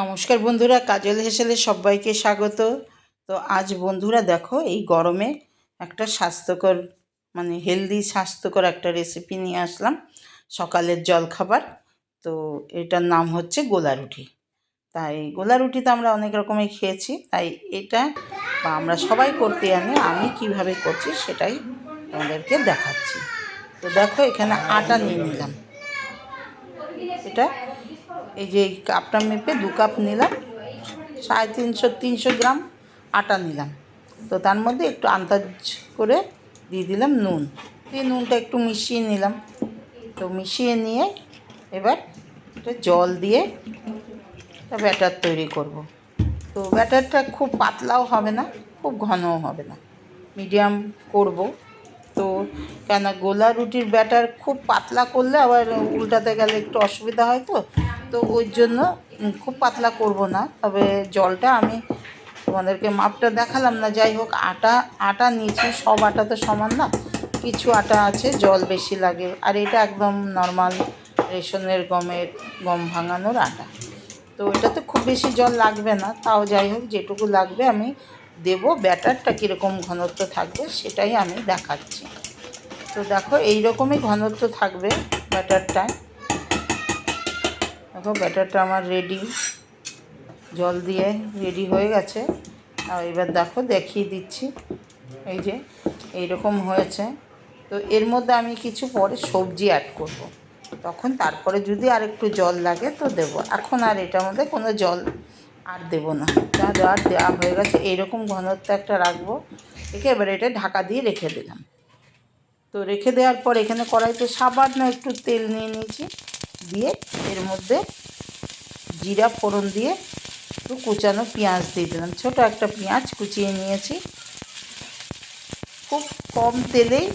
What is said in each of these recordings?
নমস্কার বন্ধুরা, কাজল হেসেলে সবাইকে স্বাগত। তো আজ বন্ধুরা দেখো, এই গরমে একটা স্বাস্থ্যকর মানে হেলদি স্বাস্থ্যকর একটা রেসিপি নিয়ে আসলাম। সকালের জলখাবার। তো এটার নাম হচ্ছে গোলা রুটি তাই গোলা রুটি তো আমরা অনেক রকমের খেয়েছি, তাই এটা আমরা সবাই করতে জানি, আমি কীভাবে করছি সেটাই তোমাদেরকে দেখাচ্ছি। তো দেখো, এখানে আটা নিয়ে নিলাম। এটা এই যে এই কাপটা মেপে দু কাপ নিলাম, সাড়ে তিনশো তিনশো গ্রাম আটা নিলাম। তো তার মধ্যে একটু আন্দাজ করে দিয়ে দিলাম নুন। দিয়ে নুনটা একটু মিশিয়ে নিলাম। তো মিশিয়ে নিয়ে এবার একটা জল দিয়ে একটা ব্যাটার তৈরি করব। তো ব্যাটারটা খুব পাতলাও হবে না, খুব ঘনও হবে না। মিডিয়াম করব। তো কেন গোলা রুটির ব্যাটার খুব পাতলা করলে আবার উল্টাতে গেলে একটু অসুবিধা হয় তো। তো ওই জন্য খুব পাতলা করব না। তবে জলটা আমি তোমাদেরকে মাপটা দেখালাম না। যাই হোক, আটা আটা নিয়েছি। সব আটা তো সমান না। কিছু আটা আছে, জল বেশি লাগে। আর এটা একদম নর্মাল রেশনের গমের, গম ভাঙানোর আটা। তো এটাতে খুব বেশি জল লাগবে না। তাও যাই হোক, যেটুকু লাগবে আমি দেবো। ব্যাটারটা কীরকম ঘনত্ব থাকবে সেটাই আমি দেখাচ্ছি। তো দেখো এই রকমই ঘনত্ব থাকবে ব্যাটারটায়। দেখো ব্যাটারটা আমার রেডি জল দিয়ে রেডি হয়ে গেছে। আর এবার দেখো, দেখিয়ে দিচ্ছি। এই যে এই রকম হয়েছে। তো এর মধ্যে আমি কিছু পরে সবজি অ্যাড করব। তখন তারপরে যদি আর একটু জল লাগে তো দেবো। এখন আর এটার মধ্যে কোনো জল আর দেবো না। যা দেওয়ার দেওয়া হয়ে গেছে, এইরকম ঘনত্ব একটা রাখব। রেখে এবার এটা ঢাকা দিয়ে রেখে দিলাম। তো রেখে দেওয়ার পর এখানে কড়াইতে সামান্য একটু তেল নিয়ে নিয়েছি। দিয়ে এর মধ্যে জিরা ফোড়ন দিয়ে একটু কুচানো পেঁয়াজ দিয়ে দিলাম। ছোটো একটা পেঁয়াজ কুচিয়ে নিয়েছি। খুব কম তেলেই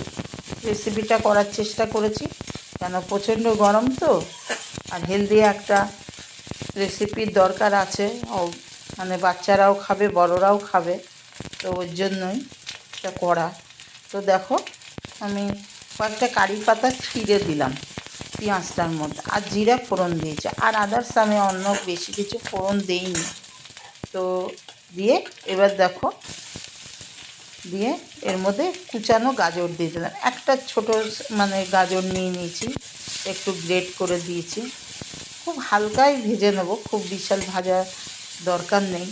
রেসিপিটা করার চেষ্টা করেছি, কেন প্রচণ্ড গরম তো, আর হেলদি একটা রেসিপির দরকার আছে। মানে বাচ্চারাও খাবে, বড়রাও খাবে, তো ওর জন্যই এটা করা। তো দেখো, আমি কয়েকটা কারি পাতা ছিঁড়ে দিলাম। পেঁয়াজটার মধ্যে। আর জিরা ফোড়ন দিয়েছে। আর আদার্স আমি অন্য বেশি কিছু ফোড়ন দিইনি। তো দিয়ে এবার দেখো, দিয়ে এর মধ্যে কুচানো গাজর দিয়ে দিলাম। একটা ছোট মানে গাজর নিয়ে নিয়েছি, একটু গ্রেট করে দিয়েছি। খুব হালকাই ভেজে নেব, খুব বিশাল ভাজা দরকার নেই।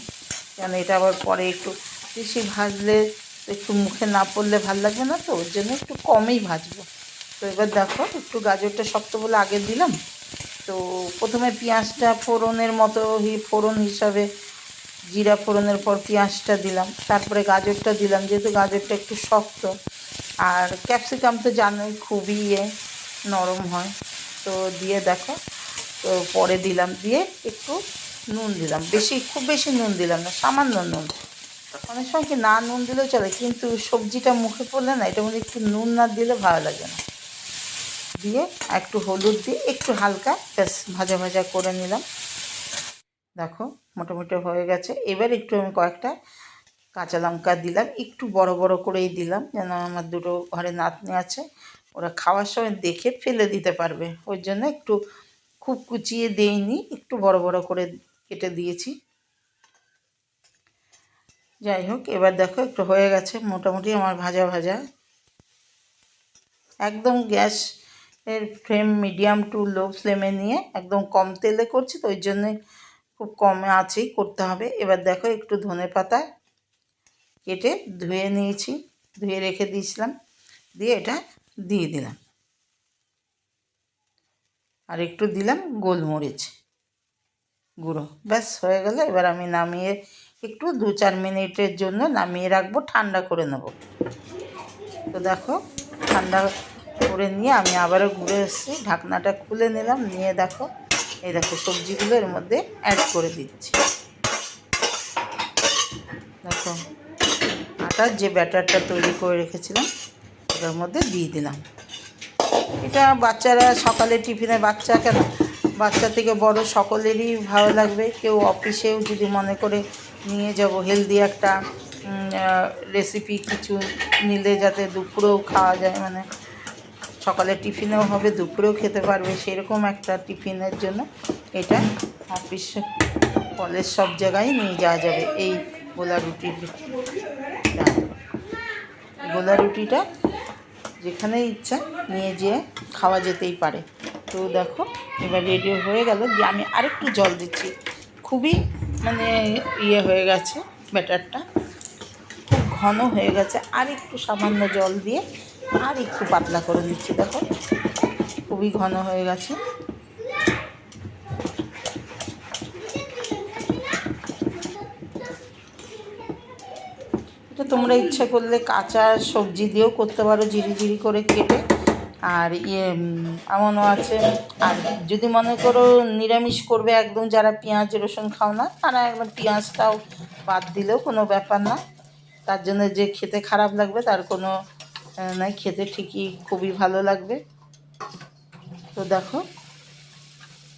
কেন এটা আবার পরে একটু বেশি ভাজলে একটু মুখে না পড়লে ভালো লাগবে না তো? ওর জন্য একটু কমই ভাজবো। তো এবার দেখো, একটু গাজরটা শক্ত বলে আগে দিলাম। তো প্রথমে পেঁয়াজটা ফোড়নের মতো ফোড়ন হিসাবে, জিরা ফোড়নের পর পেঁয়াজটা দিলাম। তারপরে গাজরটা দিলাম, যেহেতু গাজরটা একটু শক্ত। আর ক্যাপসিকাম তো জানোই, খুবই ইয়ে নরম হয়। তো দিয়ে দেখো, তো পরে দিলাম, দিয়ে একটু নুন দিলাম। বেশি, খুব বেশি নুন দিলাম না, সামান্য নুন। অনেক সময় কি না নুন দিলেও চলে, কিন্তু সবজিটা মুখে পড়লে না, এটা মধ্যে একটু নুন না দিলে ভালো লাগে না। দিয়ে একটু হলুদ দিয়ে একটু হালকা ব্যাস ভাজা ভাজা করে নিলাম। দেখো, মোটামুটি হয়ে গেছে। এবার একটু আমি কয়েকটা কাঁচা লঙ্কা দিলাম। একটু বড় বড় করেই দিলাম, যেন আমার দুটো ঘরে নাতনি আছে। ওরা খাওয়ার সময় দেখে ফেলে দিতে পারবে। ওই জন্য একটু খুব কুচিয়ে দেইনি, একটু বড় বড় করে কেটে দিয়েছি। যাই হোক, এবার দেখো একটু হয়ে গেছে। মোটামুটি আমার ভাজা ভাজা। একদম গ্যাস এর ফ্লেম মিডিয়াম টু লো ফ্লেমে নিয়ে একদম কম তেলে করছি, তো ওই জন্যে খুব কমে আছেই করতে হবে। এবার দেখো একটু ধনে পাতা কেটে ধুয়ে নিয়েছি, ধুয়ে রেখে দিয়েছিলাম, দিয়ে এটা দিয়ে দিলাম। আর একটু দিলাম গোলমরিচ গুঁড়ো। ব্যাস, হয়ে গেল। এবার আমি নামিয়ে একটু দু চার মিনিটের জন্য নামিয়ে রাখব, ঠান্ডা করে নেব। তো দেখো, ঠান্ডা করে নিয়ে আমি আবারও ঘুরে এসেছি। ঢাকনাটা খুলে নিলাম, নিয়ে দেখো। এই দেখো, সবজিগুলো এর মধ্যে অ্যাড করে দিচ্ছি। দেখো, আটার যে ব্যাটারটা তৈরি করে রেখেছিলাম ওটার মধ্যে দিয়ে দিলাম। এটা বাচ্চারা সকালে টিফিনে, বাচ্চা কেন? বাচ্চা থেকে বড় সকলেরই ভালো লাগবে। কেউ অফিসেও যদি মনে করে নিয়ে যাব হেলদি একটা রেসিপি কিছু নিলে যাতে দুপুরেও খাওয়া যায় মানে সকালে টিফিনেও হবে, দুপুরেও খেতে পারবে। সেরকম একটা টিফিনের জন্য এটা অফিস কলেজ সব জায়গায় নিয়ে যাওয়া যাবে এই গোলা রুটির গোলা রুটিটা যেখানে ইচ্ছা নিয়ে যেয়ে খাওয়া যেতেই পারে। তো দেখো, এবার রেডি হয়ে গেল। দিয়ে আমি আরেকটু জল দিচ্ছি। খুবই মানে ইয়ে হয়ে গেছে ব্যাটারটা। ঘন হয়ে গেছে, আর একটু সামান্য জল দিয়ে আর একটু পাতলা করে দিচ্ছি দেখো। খুবই ঘন হয়ে গেছে। এটা তোমরা ইচ্ছা করলে কাঁচা সবজি দিয়েও করতে পারো, জিরি জিরি করে কেটে। আর ইয়ে এমনও আছে, আর যদি মনে করো নিরামিষ করবে একদম যারা পেঁয়াজ, রসুন খাও না, তারা একদম পেঁয়াজটাও বাদ দিলেও কোনো ব্যাপার না। তার জন্য যে খেতে খারাপ লাগবে, তার কোনো নাই, খেতে ঠিকই খুবই ভালো লাগবে। তো দেখো,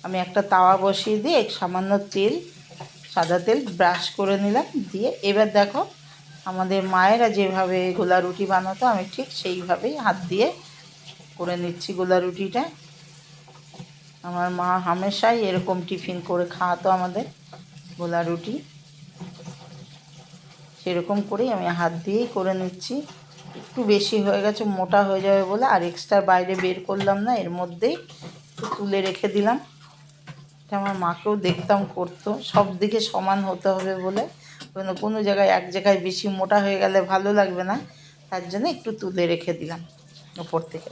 আমি একটা তাওয়া বসিয়ে দিয়ে সামান্য তেল, সাদা তেল ব্রাশ করে নিলাম দিয়ে, এবার দেখো, আমাদের মায়েরা যেভাবে গোলা রুটি বানাতো, আমি ঠিক সেইভাবেই হাত দিয়ে করে নিচ্ছি গোলা রুটিটা। আমার মা হামেশাই এরকম টিফিন করে খাওয়াতো আমাদের গোলা রুটি। সেরকম করেই আমি হাত দিয়েই করে নিচ্ছি। একটু বেশি হয়ে গেছে, মোটা হয়ে যাবে বলে, আর এক্সট্রা বাইরে বের করলাম না, এর মধ্যেই তুলে রেখে দিলাম। এটা আমার মাকেও দেখতাম করতো, সব দিকে সমান হতে হবে বলে। কোনো কোনো জায়গায় এক জায়গায় বেশি মোটা হয়ে গেলে ভালো লাগবে না, তার জন্য একটু তুলে রেখে দিলাম ওপর থেকে।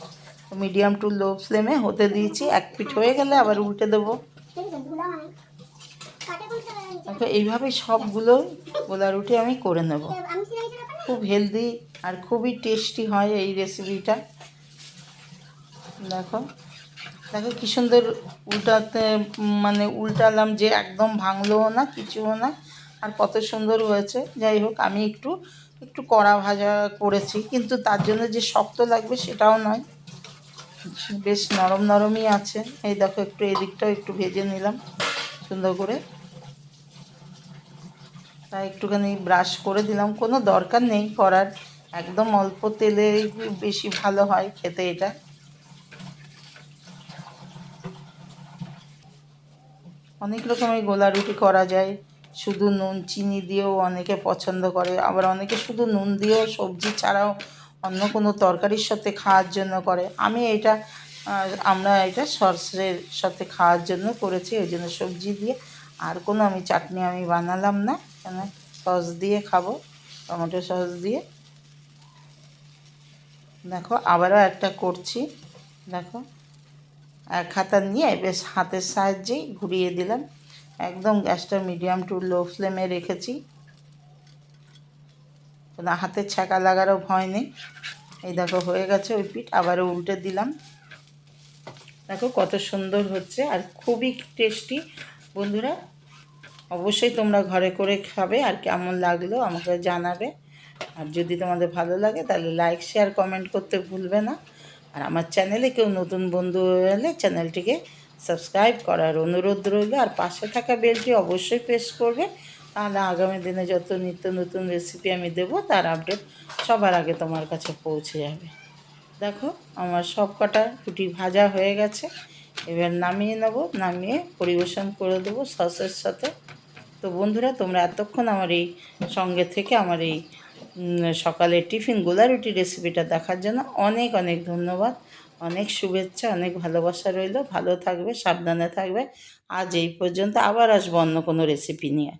মিডিয়াম টু লো ফ্লেমে হতে দিয়েছি, এক পিঠ হয়ে গেলে আবার উল্টে দেবো। দেখো এইভাবে সবগুলো গোলা রুটি আমি করে নেব। খুব হেলদি আর খুবই টেস্টি হয় এই রেসিপিটা দেখো দেখো কি সুন্দর উল্টাতে মানে উল্টালাম যে একদম ভাঙলোও না, কিছুও না, আর কত সুন্দর হয়েছে। যাই হোক, আমি একটু একটু কড়া ভাজা করেছি, কিন্তু তার জন্য যে শক্ত লাগবে সেটাও নয়। বেশ নরম নরমই আছে। এই দেখো, একটু এদিকটাও একটু ভেজে নিলাম। সুন্দর করে। তাই একটুখানি ব্রাশ করে দিলাম। কোনো দরকার নেই, করার। একদম অল্প তেলে বেশি ভালো হয় খেতে এটা। অনেক রকমের গোলা রুটি করা যায়। শুধু নুন, চিনি দিয়েও অনেকে পছন্দ করে। আবার অনেকে শুধু নুন দিয়েও সবজি ছাড়াও অন্য কোনো তরকারির সাথে খাওয়ার জন্য করে। আমি এটা আহ, আমরা এটা সসের সাথে খাওয়ার জন্য করেছি ওই জন্য সবজি দিয়ে। আর কোনো আমি চাটনি আমি বানালাম না কেন সস দিয়ে খাব টমেটো সস দিয়ে। দেখো আবারও একটা করছি। দেখো এক হাতা নিয়ে বেশ হাতের সাহায্যেই ঘুরিয়ে দিলাম। একদম গ্যাসটা মিডিয়াম টু লো ফ্লেমে রেখেছি। কোনো হাতের ছ্যাঁকা লাগারও ভয় নেই। এই দেখো হয়ে গেছে ওই পিঠ আবারও উল্টে দিলাম। দেখো কত সুন্দর হচ্ছে আর খুবই টেস্টি বন্ধুরা, অবশ্যই তোমরা ঘরে করে খাবে আর কেমন লাগল আমাকে জানাবে। আর যদি তোমাদের ভালো লাগে তাহলে লাইক শেয়ার কমেন্ট করতে ভুলবে না। আর আমার চ্যানেলে কেউ নতুন বন্ধু এলে চ্যানেলটিকে সাবস্ক্রাইব করার অনুরোধ রইল। আর পাশে থাকা বেলটি অবশ্যই প্রেস করবে। তাহলে আগামী দিনে যত নিত্য নতুন রেসিপি আমি দেবো, তার আপডেট সবার আগে তোমার কাছে পৌঁছে যাবে। দেখো, আমার সব কটা রুটি ভাজা হয়ে গেছে। এবার নামিয়ে নেব, নামিয়ে পরিবেশন করে দেবো সসের সাথে। তো বন্ধুরা, তোমরা এতক্ষণ আমার এই সঙ্গে থেকে আমার এই সকালের টিফিন গোলা রুটি রেসিপিটা দেখার জন্য অনেক অনেক ধন্যবাদ। অনেক শুভেচ্ছা, অনেক ভালোবাসা রইল। ভালো থাকবে, সাবধানে থাকবে। আজ এই পর্যন্ত আবার আসব অন্য কোনো রেসিপি নিয়ে।